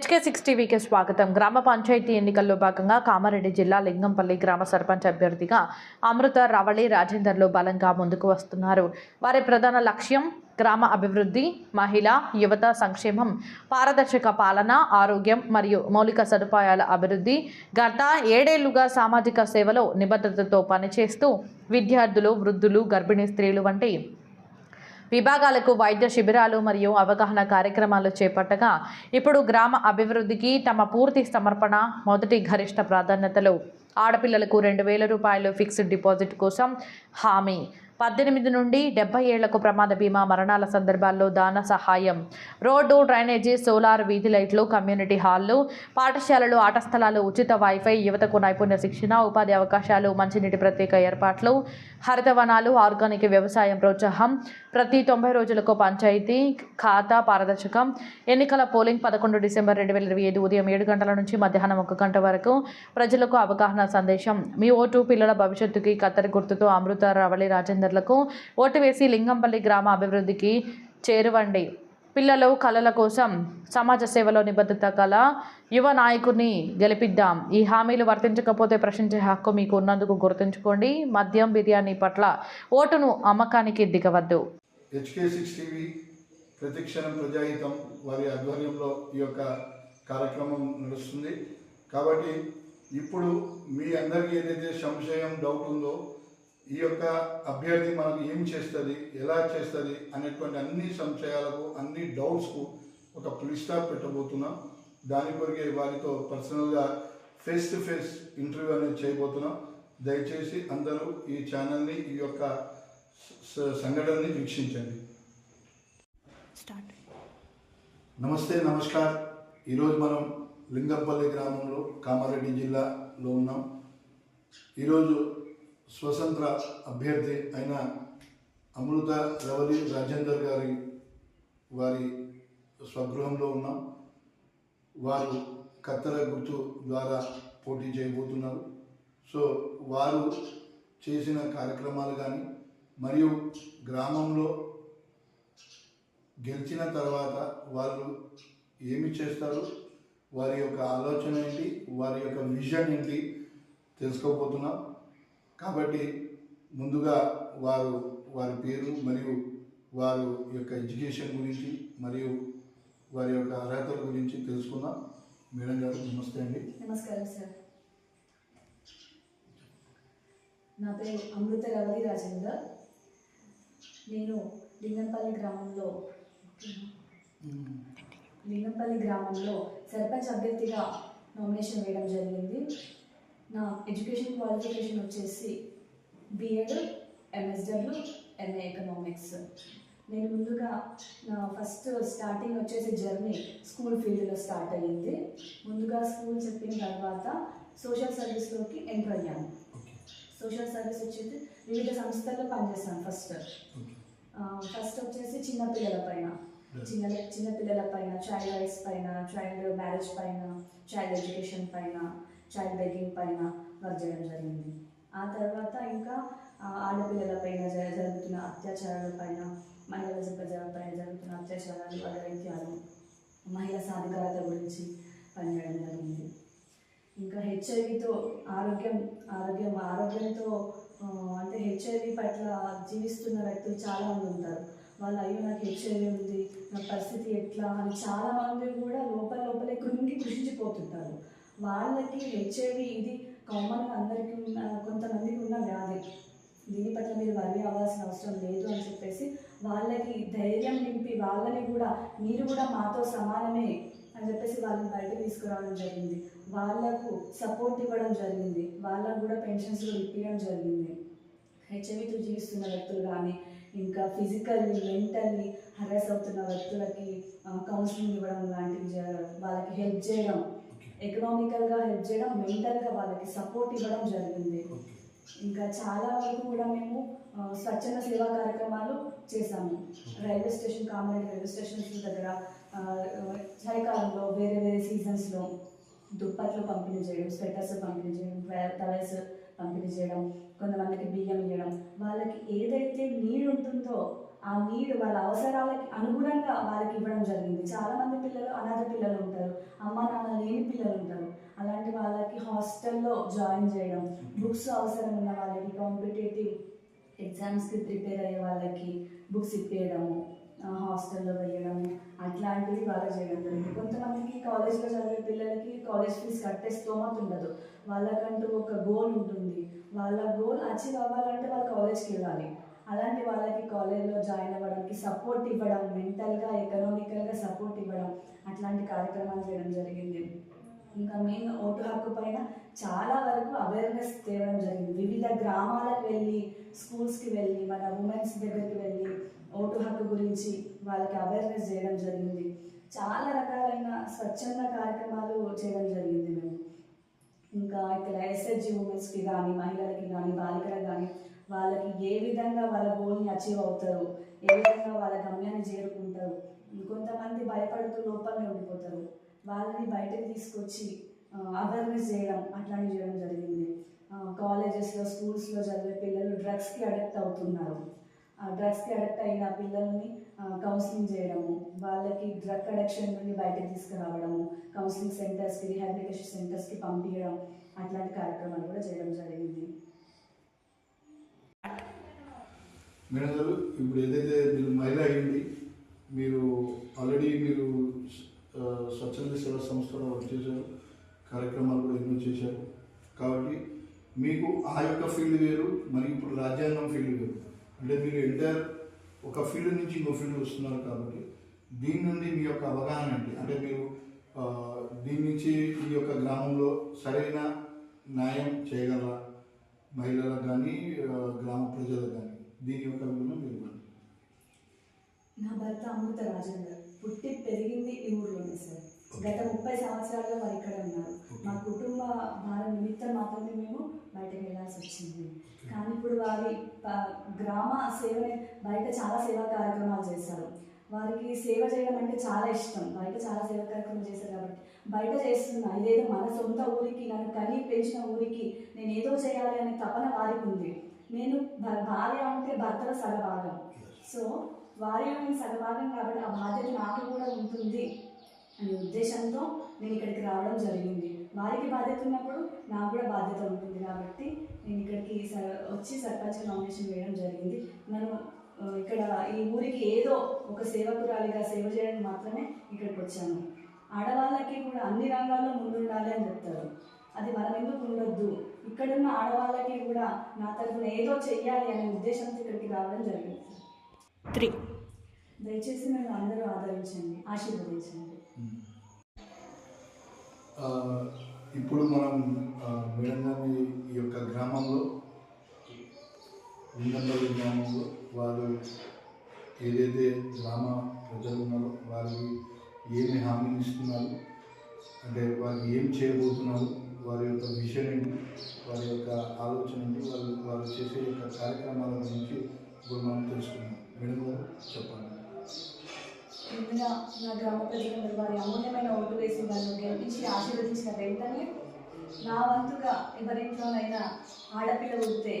HK six టీవీకి స్వాగతం. గ్రామ పంచాయతీ ఎన్నికల్లో భాగంగా కామారెడ్డి జిల్లా లింగంపల్లి గ్రామ సర్పంచ్ అభ్యర్థిగా అమృత రవళి రాజేందర్లు బలంగా ముందుకు వస్తున్నారు. వారి ప్రధాన లక్ష్యం గ్రామ అభివృద్ధి మహిళ యువత సంక్షేమం పారదర్శక పాలన ఆరోగ్యం మరియు మౌలిక సదుపాయాల అభివృద్ధి గత ఏడేళ్ళుగా సామాజిక సేవలో నిబద్ధతతో పనిచేస్తూ విద్యార్థులు వృద్ధులు గర్భిణీ స్త్రీలు వంటి విభాగాలకు వైద్య శిబిరాలు మరియు అవగాహన కార్యక్రమాలు చేపట్టగా ఇప్పుడు గ్రామ అభివృద్ధికి తమ పూర్తి సమర్పణ మొదటి గరిష్ట ప్రాధాన్యతలు. ఆడపిల్లలకు రెండు వేల రూపాయలు ఫిక్స్డ్ డిపాజిట్ కోసం హామీ. పద్దెనిమిది నుండి డెబ్బై ఏళ్ళకు ప్రమాద బీమా మరణాల సందర్భాల్లో దాన సహాయం. రోడ్డు డ్రైనేజీ సోలార్ వీధి లైట్లు కమ్యూనిటీ హాల్లు పాఠశాలలు ఆట స్థలాలు ఉచిత వైఫై యువతకు నైపుణ్య శిక్షణ ఉపాధి అవకాశాలు మంచినీటి ప్రత్యేక ఏర్పాట్లు హరితవనాలు ఆర్గానిక్ వ్యవసాయం ప్రోత్సాహం ప్రతి తొంభై రోజులకు పంచాయతీ ఖాతా పారదర్శకం. ఎన్నికల పోలింగ్ పదకొండు డిసెంబర్ రెండు వేల ఇరవై ఐదు ఉదయం ఏడు గంటల నుంచి మధ్యాహ్నం ఒక గంట వరకు ప్రజలకు అవగాహన సందేశం. మీ ఓటు పిల్లల భవిష్యత్తుకి కత్తరి గుర్తుతో అమృత రవళి రాజేందర్ రాజేందర్లకు ఓటు వేసి లింగంపల్లి గ్రామ అభివృద్ధికి చేరువండి. పిల్లలు కళల కోసం సమాజ సేవలో నిబద్ధత కల యువ నాయకుడిని గెలిపిద్దాం. ఈ హామీలు వర్తించకపోతే ప్రశ్నించే హక్కు మీకు ఉన్నందుకు గుర్తుంచుకోండి. మద్యం బిర్యానీ పట్ల ఓటును అమ్మకానికి దిగవద్దు. ప్రతిక్షణం ప్రజాహితం వారి ఆధ్వర్యంలో ఈ యొక్క కార్యక్రమం నడుస్తుంది. కాబట్టి ఇప్పుడు మీ అందరికీ ఏదైతే సంశయం డౌట్ ఉందో ఈ యొక్క అభ్యర్థి మనకు ఏం చేస్తుంది ఎలా చేస్తుంది అనేటువంటి అన్ని సంశయాలకు అన్ని డౌట్స్కు ఒక పులి స్టాప్ పెట్టబోతున్నాం. దాని కొరికే వారితో పర్సనల్గా ఫేస్ టు ఫేస్ ఇంటర్వ్యూ అనేది చేయబోతున్నాం. దయచేసి అందరూ ఈ ఛానల్ని ఈ యొక్క సంఘటనని వీక్షించండి. నమస్తే నమస్కార్. ఈరోజు మనం లింగంపల్లి గ్రామంలో కామారెడ్డి జిల్లాలో ఉన్నాం. ఈరోజు స్వతంత్ర అభ్యర్థి అయిన అమృత రవలి రాజేందర్ గారి వారి స్వగృహంలో ఉన్నాం. వారు కత్తెర గుర్తు ద్వారా పోటీ చేయబోతున్నారు. సో వారు చేసిన కార్యక్రమాలు కానీ మరియు గ్రామంలో గెలిచిన తర్వాత వాళ్ళు ఏమి చేస్తారు? వారి యొక్క ఆలోచన ఏంటి? వారి యొక్క విజన్ ఏంటి? తెలుసుకోబోతున్నాం. కాబట్టి ముందుగా వారు వారి పేరు మరియు వారు యొక్క ఎడ్యుకేషన్ గురించి మరియు వారి యొక్క అర్హతల గురించి తెలుసుకుందాం. మేడం గారు నమస్తే అండి. నమస్కారం సార్. నా పేరు అమృత రవలి రాజేందర్. నేను లింగంపల్లి గ్రామంలో లింగంపల్లి గ్రామంలో సర్పంచ్ అభ్యర్థిగా నామినేషన్ వేయడం జరిగింది. నా ఎడ్యుకేషన్ క్వాలిఫికేషన్ వచ్చేసి బిఎడ్ ఎంఎస్డబ్ల్యూ ఎంఏ ఎకనామిక్స్ నేను ముందుగా నా ఫస్ట్ స్టార్టింగ్ వచ్చేసి జర్నీ స్కూల్ ఫీల్డ్లో స్టార్ట్ అయ్యింది. ముందుగా స్కూల్ చెప్పిన తర్వాత సోషల్ సర్వీస్లోకి ఎంటర్ అయ్యాను. సోషల్ సర్వీస్ వచ్చేసి వివిధ సంస్థల్లో పనిచేస్తాను ఫస్ట్. ఫస్ట్ వచ్చేసి చిన్నపిల్లల పైన. చిన్న చిన్నపిల్లల పైన చైల్డ్ రైట్స్ పైన చైల్డ్ మ్యారేజ్ పైన చైల్డ్ ఎడ్యుకేషన్ పైన చైల్డ్ బెగ్గింగ్ పైన వర్క్ చేయడం జరిగింది. ఆ తర్వాత ఇంకా ఆడపిల్లలపైన ఆడపిల్లల పైన జ- జరుగుతున్న అత్యాచారాల పైన మహిళల పైన జరుగుతున్న అత్యాచారాలు అఘాయిత్యాలు మహిళా సాధికారత గురించి పనిచేయడం జరిగింది. ఇంకా హెచ్ఐవితో ఆరోగ్యం ఆరోగ్యం ఆరోగ్యంతో అంటే హెచ్ఐవి పట్ల జీవిస్తున్న వ్యక్తులు చాలా మంది ఉంటారు. వాళ్ళు అయ్యో నాకు హెచ్ఐవి ఉంది నా పరిస్థితి ఎట్లా అని చాలామంది కూడా లోపల లోపలే కృంగి కృషించిపోతుంటారు. వాళ్ళకి హెచ్ఐవి ఇది కామన్గా అందరికీ ఉన్న కొంతమందికి ఉన్న వ్యాధి. దీని పట్ల మీరు వరి అవ్వాల్సిన అవసరం లేదు అని చెప్పేసి వాళ్ళకి ధైర్యం నింపి వాళ్ళని కూడా మీరు కూడా మాతో సమానమే అని చెప్పేసి వాళ్ళని బయట తీసుకురావడం జరిగింది. వాళ్ళకు సపోర్ట్ ఇవ్వడం జరిగింది. వాళ్ళకు కూడా పెన్షన్స్ కూడా ఇప్పించడం జరిగింది. హెచ్ఐవితో జీవిస్తున్న వ్యక్తులు కానీ ఇంకా ఫిజికల్లీ మెంటల్లీ హరాస్ అవుతున్న వ్యక్తులకి కౌన్సిలింగ్ ఇవ్వడం లాంటివి జరగడం వాళ్ళకి హెల్ప్ చేయడం ఎకనామికల్గా హెల్ప్ చేయడం మెంటల్గా వాళ్ళకి సపోర్ట్ ఇవ్వడం జరిగింది. ఇంకా చాలా వరకు కూడా మేము స్వచ్ఛంద సేవా కార్యక్రమాలు చేశాము. Railway station Kamareddy railway stations దగ్గర చలికాలంలో వేరే వేరే సీజన్స్లో దుప్పట్లు పంపిణీ చేయడం స్వెటర్స్ పంపిణీ చేయడం టవల్స్ పంపిణీ చేయడం కొంతమందికి బియ్యం ఇవ్వడం వాళ్ళకి ఏదైతే నీడ్ ఉంటుందో ఆ నీడ్ వాళ్ళ అవసరాలకి అనుగుణంగా వాళ్ళకి ఇవ్వడం జరిగింది. చాలా మంది పిల్లలు అనాథ పిల్లలు ఉంటారు. అమ్మ నాన్న లేని పిల్లలు ఉంటారు. అలాంటి వాళ్ళకి హాస్టల్లో జాయిన్ చేయడం బుక్స్ అవసరం ఉన్న వాళ్ళకి కాంపిటేటివ్ ఎగ్జామ్స్కి ప్రిపేర్ అయ్యే వాళ్ళకి బుక్స్ ఇప్పేయడము హాస్టల్లో వేయడము అట్లాంటివి బాగా చేయడం జరిగింది. కొంతమందికి కాలేజ్లో చదివే పిల్లలకి కాలేజ్ ఫీజు కట్టే స్తోమత ఉండదు. వాళ్ళకంటూ ఒక గోల్ ఉంటుంది. వాళ్ళ గోల్ అచీవ్ అవ్వాలంటే వాళ్ళు కాలేజ్కి వెళ్ళాలి. అలాంటి వాళ్ళకి కాలేజ్లో జాయిన్ అవ్వడానికి సపోర్ట్ ఇవ్వడం మెంటల్గా ఎకనామికల్గా సపోర్ట్ ఇవ్వడం అట్లాంటి కార్యక్రమాలు చేయడం జరిగింది. ఇంకా మెయిన్ ఓటు హక్కు పైన చాలా వరకు అవేర్నెస్ తేవడం జరిగింది. వివిధ గ్రామాలకు వెళ్ళి స్కూల్స్కి వెళ్ళి మన ఉమెన్స్ దగ్గరికి వెళ్ళి ఓటు హక్కు గురించి వాళ్ళకి అవేర్నెస్ చేయడం జరిగింది. చాలా రకాలైన స్వచ్ఛంద కార్యక్రమాలు చేయడం జరిగింది మేము. ఇంకా ఇక్కడ ఎస్హెచ్జి ఉమెన్స్కి కానీ మహిళలకి కానీ బాలికలకు కానీ వాళ్ళకి ఏ విధంగా వాళ్ళ గోల్ని అచీవ్ అవుతారు ఏ విధంగా వాళ్ళ గమ్యాన్ని చేరుకుంటారు కొంతమంది భయపడుతూ లోపలనే ఉండిపోతారు. వాళ్ళని బయటకు తీసుకొచ్చి అవేర్నెస్ చేయడం అట్లాంటివి చేయడం జరిగింది. కాలేజెస్లో స్కూల్స్లో చదివే పిల్లలు డ్రగ్స్కి అడక్ట్ అవుతున్నారు. ఆ డ్రగ్స్కి అడక్ట్ అయిన పిల్లల్ని కౌన్సిలింగ్ చేయడము వాళ్ళకి డ్రగ్ అడక్షన్ నుండి బయటకు తీసుకురావడము కౌన్సిలింగ్ సెంటర్స్కి రిహాబిలిటేషన్ సెంటర్స్కి పంపించడం అట్లాంటి కార్యక్రమాలు కూడా చేయడం జరిగింది. మేడం గారు ఇప్పుడు ఏదైతే మీరు మహిళ అయ్యింది మీరు ఆల్రెడీ మీరు స్వచ్ఛంద సేవా సంస్థలో వర్క్ చేశారు కార్యక్రమాలు కూడా ఎన్నో చేశారు. కాబట్టి మీకు ఆ యొక్క ఫీల్డ్ వేరు మరియు ఇప్పుడు రాజ్యాంగం ఫీల్డ్ వేరు. అంటే మీరు ఎంటైర్ ఒక ఫీల్డ్ నుంచి ఇంకో ఫీల్డ్ వస్తున్నారు కాబట్టి దీని నుండి మీ యొక్క అవగాహన అండి అంటే మీరు దీని నుంచి ఈ యొక్క గ్రామంలో సరైన న్యాయం చేయగలరా? మహిళలకు కానీ గ్రామ ప్రజలకు కానీ? దీని యొక్క వివరణ ఇవ్వండి నా భర్త అమృత రాజేందర్. పుట్టి పెరిగింది ఈ ఊర్లోనే సార్. గత ముప్పై సంవత్సరాలుగా వారు ఇక్కడ ఉన్నారు. మా కుటుంబ భారం నిమిత్తం మాత్రమే మేము బయటకు వెళ్ళాల్సి వచ్చింది. కానీ ఇప్పుడు వారి గ్రామ సేవనే బయట చాలా సేవా కార్యక్రమాలు చేశారు వారికి సేవ చేయడం అంటే చాలా ఇష్టం. బయట చాలా సేవా కార్యక్రమాలు చేశారు కాబట్టి. బయట చేస్తున్నా ఇదేదో మన సొంత ఊరికి నన్ను కని పెంచిన ఊరికి నేను ఏదో చేయాలి అనే తపన వారికి ఉంది. నేను భార్య అంటే భర్తల సగభాగం. సో వారిలో నేను సగభాగం కాబట్టి ఆ బాధ్యత నాకు కూడా ఉంటుంది అనే ఉద్దేశంతో నేను ఇక్కడికి రావడం జరిగింది. వారికి బాధ్యత ఉన్నప్పుడు నాకు కూడా బాధ్యత ఉంటుంది కాబట్టి నేను ఇక్కడికి స- వచ్చి సర్పంచ్ నామినేషన్ వేయడం జరిగింది. మనం ఆ, ఇక్కడ ఈ ఊరికి ఏదో ఒక సేవకురాలిగా సేవ చేయడానికి మాత్రమే ఇక్కడికి వచ్చాను. ఆడవాళ్ళకి కూడా అన్ని రంగాల్లో ముందుండాలి అని చెప్తారు. అది మనం ఎందుకు ఉండొద్దు? ఇక్కడున్న ఆడవాళ్ళకి కూడా నా తరఫున ఏదో చెయ్యాలి అనే ఉద్దేశంతో ఇక్కడికి రావడం జరిగింది త్రీ. దయచేసి నన్ను అందరూ ఆదరించండి ఆశీర్వదించండి. ఆ, ఇప్పుడు మనం మేడం గారి ఈ యొక్క గ్రామంలో లింగంపల్లి గ్రామంలో వారు ఏదైతే గ్రామ ప్రజలు ఉన్నారో వారికి ఏమి హామీలు ఇస్తున్నారు? అంటే వారు ఏం చేయబోతున్నారు? వారి యొక్క విషయం వారి యొక్క ఆలోచన వాళ్ళు వారు చేసే యొక్క కార్యక్రమాల గురించి ఇప్పుడు మనం తెలుసుకున్నాం మేడం గారు చెప్పండి. ముందుగా నా గ్రామ ప్రజలందరూ వారి అమూల్యమైన ఓటు వేసి నన్ను గెలిపించి ఆశీర్వదించిన వెంటనే నా వంతుగా ఎవరింట్లోనైనా ఆడపిల్ల ఉంటే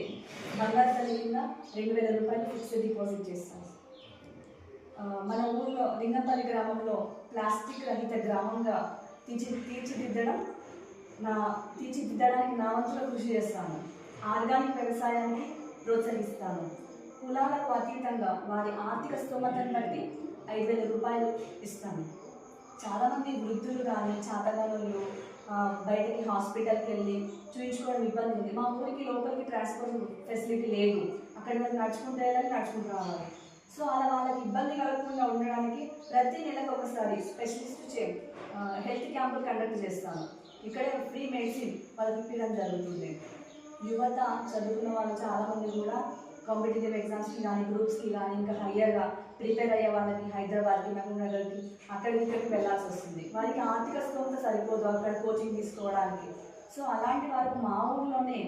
బంగారు తల్లి కింద రెండు వేల రూపాయలు ఫిక్స్డ్ డిపాజిట్ చేస్తాను. మన ఊర్లో లింగంపల్లి గ్రామంలో ప్లాస్టిక్ రహిత గ్రామంగా తీర్చి తీర్చిదిద్దడం నా తీర్చిదిద్దడానికి నా వంతులో కృషి చేస్తాను. ఆర్గానిక్ వ్యవసాయాన్ని ప్రోత్సహిస్తాను. కులాలకు అతీతంగా వారి ఆర్థిక స్తోమతను బట్టి ఐదు వేల రూపాయలు ఇస్తాను. చాలామంది వృద్ధులు కానీ చాతగానులు బయటకి హాస్పిటల్కి వెళ్ళి చూయించుకోవడం ఇబ్బంది ఉంది. మా ఊరికి లోపలికి ట్రాన్స్పోర్ట్ ఫెసిలిటీ లేదు. అక్కడ వాళ్ళు నడుచుకుంటూ వెళ్ళాలి నడుచుకుంటూ రావాలి. సో అలా వాళ్ళకి ఇబ్బంది కలగకుండా ఉండడానికి ప్రతి నెలకు ఒకసారి స్పెషలిస్ట్ చే హెల్త్ క్యాంపులు కండక్ట్ చేస్తాను. ఇక్కడే ఫ్రీ మెడిసిన్ వాళ్ళకి ఇప్పించడం జరుగుతుంది. యువత చదువుకున్న వాళ్ళు చాలామంది కూడా కాంపిటేటివ్ ఎగ్జామ్స్కి కానీ గ్రూప్స్కి కానీ ఇంకా హయ్యర్గా ప్రిపేర్ అయ్యే వాళ్ళకి హైదరాబాద్కి మహబూబ్నగర్కి అక్కడికి ఇక్కడికి వెళ్ళాల్సి వస్తుంది. వారికి ఆర్థిక స్థోమత సరిపోదు అక్కడ కోచింగ్ తీసుకోవడానికి. సో అలాంటి వారికి మా ఊర్లోనే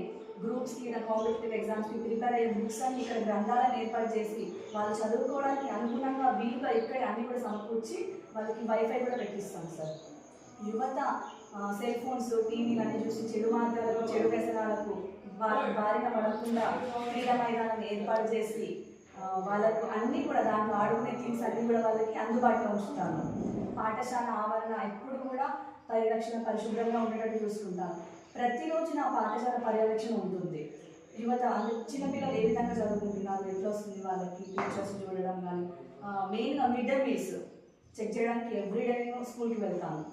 గ్రూప్స్కి ఇలా కాంపిటేటివ్ ఎగ్జామ్స్కి ప్రిపేర్ అయ్యే బుక్స్ అన్ని ఇక్కడ గ్రంథాలను ఏర్పాటు చేసి వాళ్ళు చదువుకోవడానికి అనుగుణంగా వీలుగా ఇక్కడ అన్ని కూడా సమకూర్చి వాళ్ళకి వైఫై కూడా పెట్టిస్తాం సార్. యువత సెల్ ఫోన్స్ టీవీలు అన్ని చూసి చెడు మార్గాలకు చెడు వ్యసనాలకు వారి బారిన పడకుండా క్రీడా మైదానం ఏర్పాటు చేసి వాళ్ళకు అన్నీ కూడా దాంట్లో ఆడుకునే థింగ్స్ అన్నీ కూడా వాళ్ళకి అందుబాటులో ఉంచుతాను పాఠశాల ఆవరణ ఎప్పుడు కూడా పరిరక్షణ పరిశుభ్రంగా ఉండేటట్టు చూసుకుంటాను ప్రతిరోజు నా పాఠశాల పర్యవేక్షణ ఉంటుంది. యువత చిన్నపిల్లలు ఏ విధంగా చదువుకుంటున్నారు? ఎట్లా వస్తుంది వాళ్ళకి? టీచర్స్ చూడడం కానీ మెయిన్గా మిడ్ డే మీల్స్. చెక్ చేయడానికి ఎవ్రీడే నేను స్కూల్కి వెళ్తాను.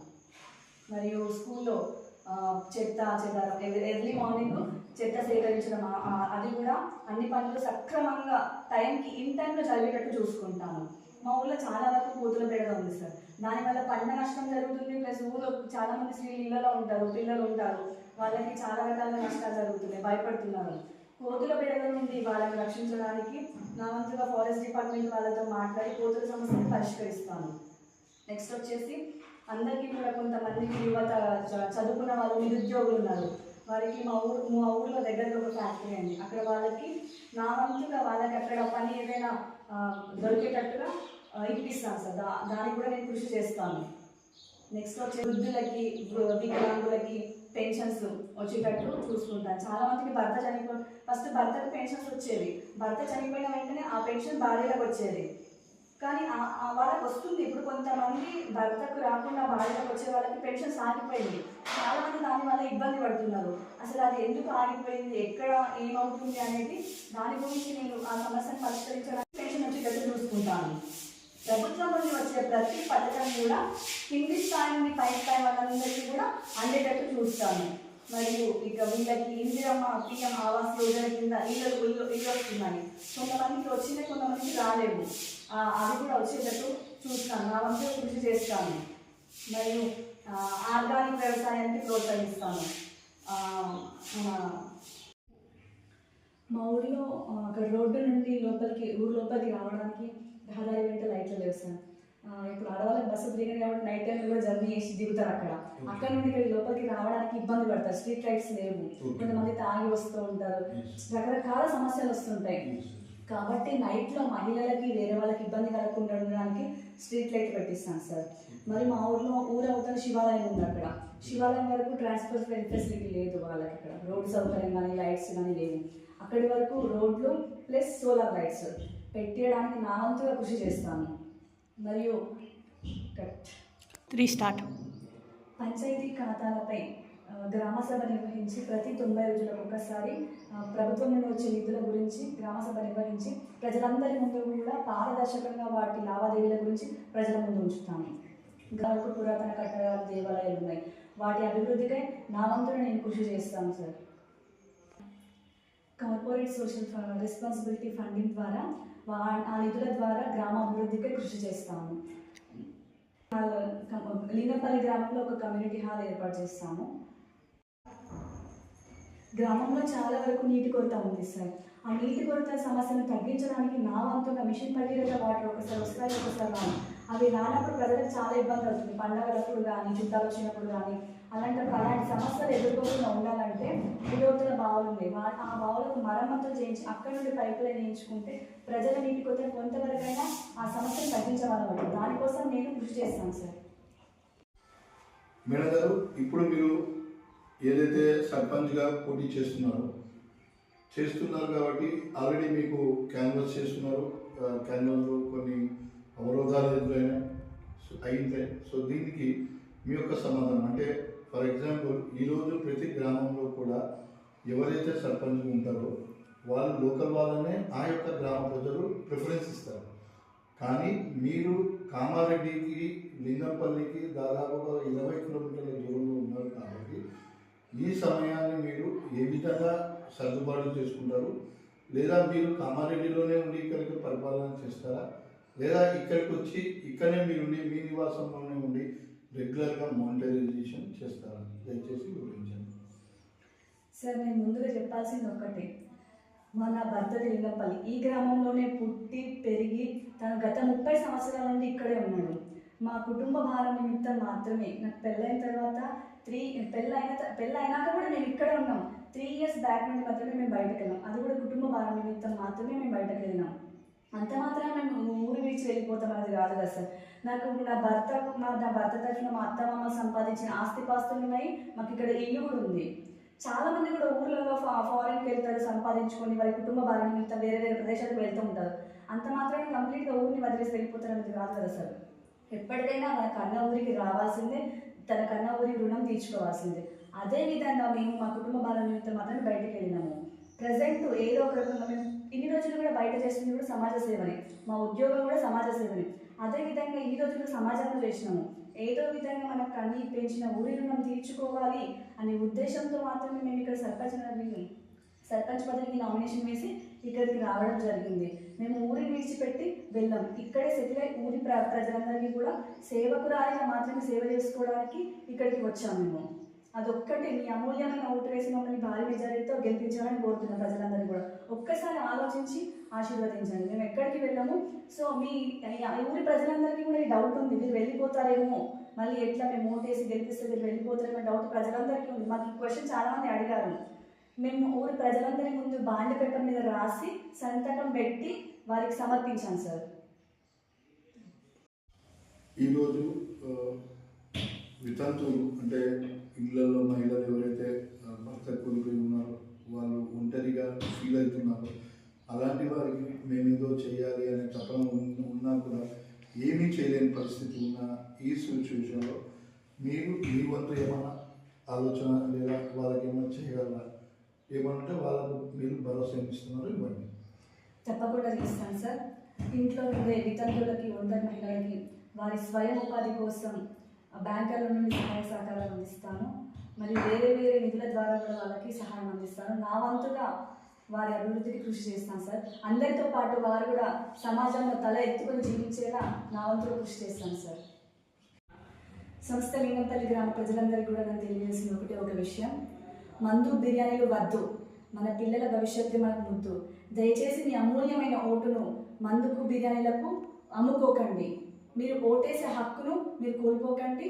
మరియు స్కూల్లో చెత్త చెదారం ఎర్లీ మార్నింగ్ చెత్త సేకరించడం అది కూడా అన్ని పనులు సక్రమంగా టైంకి ఇన్ టైంలో జరిగేటట్టు చూసుకుంటాను. మా ఊళ్ళో చాలా వరకు కూతుల పేడ ఉంది సార్. దానివల్ల పంట నష్టం జరుగుతుంది ప్లస్ ఊళ్ళో చాలామంది స్త్రీలు ఇళ్ళలో ఉంటారు పిల్లలు ఉంటారు. వాళ్ళకి చాలా రకాల నష్టాలు జరుగుతున్నాయి భయపడుతున్నారు. కోతుల పేడల నుండి వాళ్ళని రక్షించడానికి నా వంతుగా ఫారెస్ట్ డిపార్ట్మెంట్ వాళ్ళతో మాట్లాడి కోతుల సమస్యను పరిష్కరిస్తాను. నెక్స్ట్ వచ్చేసి అందరికీ కూడా కొంతమందికి యువత చ- చదువుకున్న వాళ్ళు నిరుద్యోగులు ఉన్నారు. వారికి మా ఊరు మా ఊర్లో దగ్గరలో ఒక ఫ్యాక్టరీ అండి. అక్కడ వాళ్ళకి నా వంతుగా వాళ్ళకి అక్కడ పని ఏదైనా దొరికేటట్టుగా ఇప్పిస్తాను సార్. దా దానికి కూడా నేను కృషి చేస్తాను. నెక్స్ట్ వచ్చే వృద్ధులకి వికలాంగులకి పెన్షన్స్ వచ్చేటట్టు చూసుకుంటాను చాలా మందికి భర్త చనిపో ఫస్ట్ భర్తకు పెన్షన్స్ వచ్చేవి. భర్త చనిపోయిన వెంటనే ఆ పెన్షన్ భార్యలకు వచ్చేది. కానీ ఆ- వాళ్ళకి వస్తుంది. ఇప్పుడు కొంతమంది భర్తకు రాకుండా భార్యకు వచ్చే వాళ్ళకి పెన్షన్ ఆగిపోయింది చాలామంది దానివల్ల దాని వల్ల ఇబ్బంది పడుతున్నారు. అసలు అది ఎందుకు ఆగిపోయింది? ఎక్కడ ఏమవుతుంది అనేది దాని గురించి నేను ఆ సమస్యను పరిష్కరించడానికి పెన్షన్ వచ్చేటట్టు చూసుకుంటాను. ప్రభుత్వం నుండి వచ్చే ప్రతి పథకం కూడా కింది స్థాయి నుండి పై స్థాయి వాళ్ళందరికీ కూడా అందేటట్టు చూస్తాను. మరియు ఇక వీళ్ళకి ఇందిరమ్మ పిఎం ఆవాస్ యోజన కింద ఇళ్ళు ఇల్లు ఇల్లు వస్తున్నాయి కొంతమందికి వచ్చినాయి కొంతమందికి రాలేవు ఆ, అవి కూడా వచ్చేటట్టు చూస్తాను. నా వంతు కృషి చేస్తాను. మరియు ఆర్గానిక్ వ్యవసాయానికి ప్రోత్సహిస్తాను. మన మా ఊరిలో అక్కడ రోడ్డు నుండి లోపలికి ఊరు లోపలికి రావడానికి రహదారి వెంట లైట్లు లేవు సార్. ఇప్పుడు ఆడవాళ్ళకి బస్సు దిగారు కాబట్టి నైట్ టైం కూడా జర్నీ చేసి దిగుతారు అక్కడ. అక్కడ నుండి ఇక్కడ లోపలికి రావడానికి ఇబ్బంది పడతారు. స్ట్రీట్ లైట్స్ లేవు. కొంతమంది తాగి వస్తూ ఉంటారు. రకరకాల సమస్యలు వస్తుంటాయి. కాబట్టి నైట్లో మహిళలకి వేరే వాళ్ళకి ఇబ్బంది కలగకుండా ఉండడానికి స్ట్రీట్ లైట్ పెట్టిస్తాను సార్. మరి మా ఊర్లో ఊరు అవతల శివాలయం ఉంది అక్కడ. శివాలయం వరకు ట్రాన్స్పోర్ట్ ఫెసిలిటీ లేదు వాళ్ళకి అక్కడ రోడ్ సౌకర్యం కానీ లైట్స్ కానీ లేవు. అక్కడి వరకు రోడ్లు ప్లస్ సోలార్ లైట్స్ పెట్టేయడానికి నా వంతుగా కృషి చేస్తాను. మరియు త్రీ స్టార్ట్. పంచాయతీ ఖాతాలపై గ్రామ సభ నిర్వహించి ప్రతి తొంభై రోజులకు ఒకసారి ప్రభుత్వం నుండి వచ్చే నిధుల గురించి గ్రామ సభ నిర్వహించి ప్రజలందరి ముందు కూడా పారదర్శకంగా వాటి లావాదేవీల గురించి ప్రజల ముందు ఉంచుతాను గ్రామకు పురాతన కట్టడాలు దేవాలయాలు ఉన్నాయి. వాటి అభివృద్ధికై నా వంతున నేను కృషి చేస్తాను sir. Corporate social responsibility funding ద్వారా వా ఆ నిధుల ద్వారా గ్రామ అభివృద్ధికి కృషి చేస్తాము. లీనపల్లి గ్రామంలో ఒక కమ్యూనిటీ హాల్ ఏర్పాటు చేస్తాము. గ్రామంలో చాలా వరకు నీటి కొరత ఉంది సార్ ఆ నీటి కొరత సమస్యను తగ్గించడానికి నా వంతుగా మిషన్ భగీరథ వాటర్ ఒకసారి వస్తాయి ఒకసారి రాను. అవి రానప్పుడు ప్రజలకు చాలా ఇబ్బంది అవుతుంది. పండగలప్పుడు కానీ చుట్టాలు వచ్చినప్పుడు కానీ అలాంటప్పుడు అలాంటి సమస్యలు ఎదుర్కోకుండా ఉండాలంటే విరోధుల బావులు ఉన్నాయి ఆ బావులకు మరమ్మతులు చేయించి అక్కడ నుండి పైపులు వేయించుకుంటే ప్రజల నీటి కొంత కొంతవరకైనా ఆ సమస్యను తగ్గించగలగదు దానికోసం నేను కృషి చేస్తాను సార్. మేడం గారు ఇప్పుడు మీరు ఏదైతే సర్పంచ్గా పోటీ చేస్తున్నారో చేస్తున్నారు కాబట్టి ఆల్రెడీ మీకు క్యాన్వాస్ చేస్తున్నారు. క్యాన్వాస్లో కొన్ని అవరోధాలు ఎదురైనాయి సో సో దీనికి మీ యొక్క సమాధానం. అంటే ఫర్ ఎగ్జాంపుల్ ఈరోజు ప్రతి గ్రామంలో కూడా ఎవరైతే సర్పంచ్ ఉంటారో వాళ్ళు లోకల్ వాళ్ళనే ఆ యొక్క గ్రామ ప్రజలు ప్రిఫరెన్స్ ఇస్తారు. కానీ మీరు కామారెడ్డికి లింగంపల్లికి దాదాపు ఇరవై కిలోమీటర్ల దూరంలో ఉన్నారు కాబట్టి ఈ సమయాన్ని మీరు ఏ విధంగా సర్దుబాటు చేసుకుంటారు? లేదా మీరు కామారెడ్డిలోనే ఉండి ఇక్కడికి పరిపాలన చేస్తారా? లేదా ఇక్కడికి వచ్చి ఇక్కడనే మీరు మీ నివాసంలోనే ఉండి రెగ్యులర్గా మానిటరైజేషన్ చేస్తారని దయచేసి వివరించండి. సార్ నేను ముందుగా చెప్పాల్సింది ఒకటి మన భర్త లింగపల్లి ఈ గ్రామంలోనే పుట్టి పెరిగి తను గత ముప్పై సంవత్సరాల నుండి ఇక్కడే ఉన్నాడు. మా కుటుంబ భారం నిమిత్తం మాత్రమే. నాకు పెళ్ళైన తర్వాత త్రీ పెళ్ళైన పెళ్ళైనాక కూడా మేము ఇక్కడే ఉన్నాం. త్రీ ఇయర్స్ బ్యాక్ నుండి మాత్రమే మేము బయటకు వెళ్ళాం అది కూడా కుటుంబ భారం నిమిత్తం మాత్రమే మేము బయటకు వెళ్ళినాం అంత మాత్రం మేము ఊరు విడిచి వెళ్ళిపోతాం అనేది కాదు కదా సార్. నాకు నా భర్త మా నా భర్త తరఫున మా అత్త మామ సంపాదించిన ఆస్తి పాస్తులు ఉన్నాయి. మాకు ఇక్కడ ఇల్లు కూడా ఉంది. చాలా మంది కూడా ఊర్లలో ఫారెన్కి వెళ్తారు సంపాదించుకొని వారి కుటుంబ భారం నిమిత్తం వేరే వేరే ప్రదేశాలకు వెళ్తూ ఉంటారు. అంత మాత్రమే కంప్లీట్గా ఊరిని వదిలేసి వెళ్ళిపోతారనేది కాదు కదా సార్. ఎప్పటికైనా మన కన్న ఊరికి రావాల్సిందే తన కన్న ఊరి రుణం తీర్చుకోవాల్సిందే. అదే విధంగా మేము మా కుటుంబ బాల నిమిత్తం మాత్రమే బయటకు వెళ్ళినాము. ప్రజెంట్ ఏదో ఒక రకంగా మేము ఇన్ని రోజులు కూడా బయట చేస్తుంది కూడా సమాజ సేవనే. మా ఉద్యోగం కూడా సమాజ సేవనే. అదే విధంగా ఇన్ని రోజులు సమాజంలో చేసినాము. ఏదో విధంగా మనం కన్నీ పెంచిన ఊరి రుణం తీర్చుకోవాలి అనే ఉద్దేశంతో మాత్రమే మేము ఇక్కడ సర్పంచ్ సర్పంచ్ పదవికి నామినేషన్ వేసి ఇక్కడికి రావడం జరిగింది. మేము ఊరి విడిచిపెట్టి వెళ్ళాం. ఇక్కడే సెటిల్ అయి ఊరి ప్ర ప్రజలందరికీ కూడా సేవకురాలిగా మాత్రమే సేవ చేసుకోవడానికి ఇక్కడికి వచ్చాము మేము. అదొక్కటి మీ అమూల్యమైన ఓటు వేసి మమ్మల్ని భారీ మెజారిటీతో గెలిపించాలని కోరుతున్నాం ప్రజలందరూ కూడా. ఒక్కసారి ఆలోచించి ఆశీర్వదించండి. మేము ఎక్కడికి వెళ్ళాము? సో మీ ఊరి ప్రజలందరికీ కూడా ఈ డౌట్ ఉంది. మీరు వెళ్ళిపోతారేమో? మళ్ళీ ఎట్లా మేము ఓటేసి గెలిపిస్తే మీరు వెళ్ళిపోతారేమో డౌట్ ప్రజలందరికీ ఉంది. మాకు ఈ క్వశ్చన్ చాలామంది అడిగారు. మేము ఊరి ప్రజలందరి ముందు బాండ్ పేపర్ మీద రాసి సంతకం పెట్టి వారికి సమర్పించాం సార్. ఈరోజు వితంతువులు అంటే ఇళ్ళలో మహిళలు ఎవరైతే భర్త కోల్పోయి ఉన్నారో వాళ్ళు ఒంటరిగా ఫీల్ అవుతున్నారు అలాంటి వారికి మేము చేయాలి అనే తపన ఉన్నా కూడా ఏమీ చేయలేని పరిస్థితి ఉన్న ఈ సిచ్యువేషన్లో మీరు మీ వంతు ఏమైనా ఆలోచన లేదా వాళ్ళకి ఏమైనా చేయగలరా? ఏమంటే వాళ్ళకు మీరు భరోసా ఇస్తున్నారు ఇవ్వండి. తప్పకుండా చేస్తాను సార్. ఇంట్లో ఉండే వితంతులకి ఒంటరి మహిళలకి వారి స్వయం ఉపాధి కోసం బ్యాంకుల నుండి సహాయ సహకారాలు అందిస్తాను. మరియు వేరే వేరే నిధుల ద్వారా కూడా వాళ్ళకి సహాయం అందిస్తాను. నా వంతుగా వారి అభివృద్ధికి కృషి చేస్తాను సార్. అందరితో పాటు వారు కూడా సమాజంలో తల ఎత్తుకొని జీవించేలా నా వంతుగా కృషి చేస్తాను సార్. సంస్థ లింగంపల్లి గ్రామ ప్రజలందరికీ కూడా నేను తెలియజేసిన ఒకటే ఒక విషయం. మందు బిర్యానీలు వద్దు. మన పిల్లల భవిష్యత్తు మనకు ముద్దు. దయచేసి మీ అమూల్యమైన ఓటును మందుకు బిర్యానీలకు అమ్ముకోకండి. మీరు ఓటేసే హక్కును మీరు కోల్పోకండి.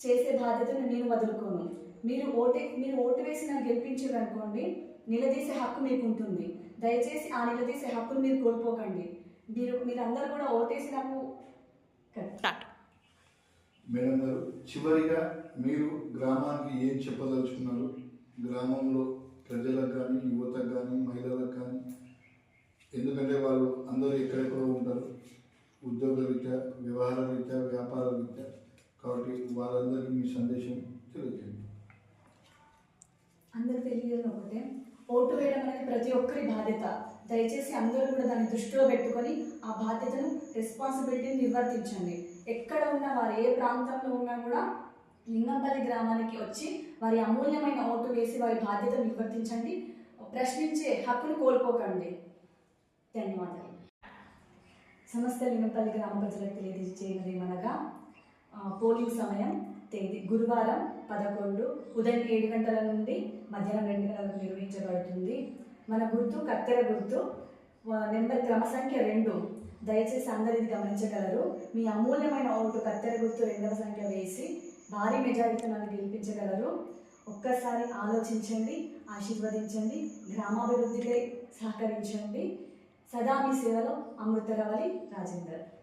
చేసే బాధ్యతను నేను వదులుకోను. మీరు ఓటే మీరు ఓటు వేసి నాకు గెలిపించారు అనుకోండి నిలదీసే హక్కు మీకు ఉంటుంది దయచేసి ఆ నిలదీసే హక్కును మీరు కోల్పోకండి. మీరు మీరందరూ కూడా ఓటేసి నాకు మేడం గారు చివరిగా మీరు గ్రామానికి ఏం చెప్పదలుచుకున్నారు? గ్రామంలో ప్రజలకు కానీ యువతకు కానీ మహిళలకు కానీ? ఎందుకంటే వాళ్ళు అందరూ ఎక్కడెక్కడో ఉంటారు. ఉద్యోగ రీత్యా వ్యవహార రీత్యా వ్యాపార రీత్యా కాబట్టి వారందరికీ మీ సందేశం తెలియజేయండి. అందరు తెలియదు ఒకటే. ఓటు వేయడం అనేది ప్రతి ఒక్కరి బాధ్యత. దయచేసి అందరూ కూడా దాన్ని దృష్టిలో పెట్టుకొని ఆ బాధ్యతను రెస్పాన్సిబిలిటీని నిర్వర్తించండి. ఎక్కడ ఉన్నా వారు ఏ ప్రాంతంలో ఉన్నా కూడా లింగంపల్లి గ్రామానికి వచ్చి వారి అమూల్యమైన ఓటు వేసి వారి బాధ్యతను నిర్వర్తించండి. ప్రశ్నించే హక్కును కోల్పోకండి. ధన్యవాదాలు. సమస్త లింగంపల్లి గ్రామ ప్రజలకు తెలియజేయనదేమనగా పోలింగ్ సమయం తేదీ గురువారం పదకొండు ఉదయం ఏడు గంటల నుండి మధ్యాహ్నం రెండు గంటలకు నిర్వహించబడుతుంది. మన గుర్తు కత్తెర గుర్తు నెంబర్ క్రమ సంఖ్య రెండు. దయచేసి అందరు ఇది గమనించగలరు. మీ అమూల్యమైన ఓటు కత్తెర గుర్తు రెండవ సంఖ్య వేసి భారీ మెజారిటీతో నన్ను గెలిపించగలరు. ఒక్కసారి ఆలోచించండి ఆశీర్వదించండి గ్రామాభివృద్ధికై సహకరించండి. సదా మీ సేవలో అమృతరవలి రాజేందర్.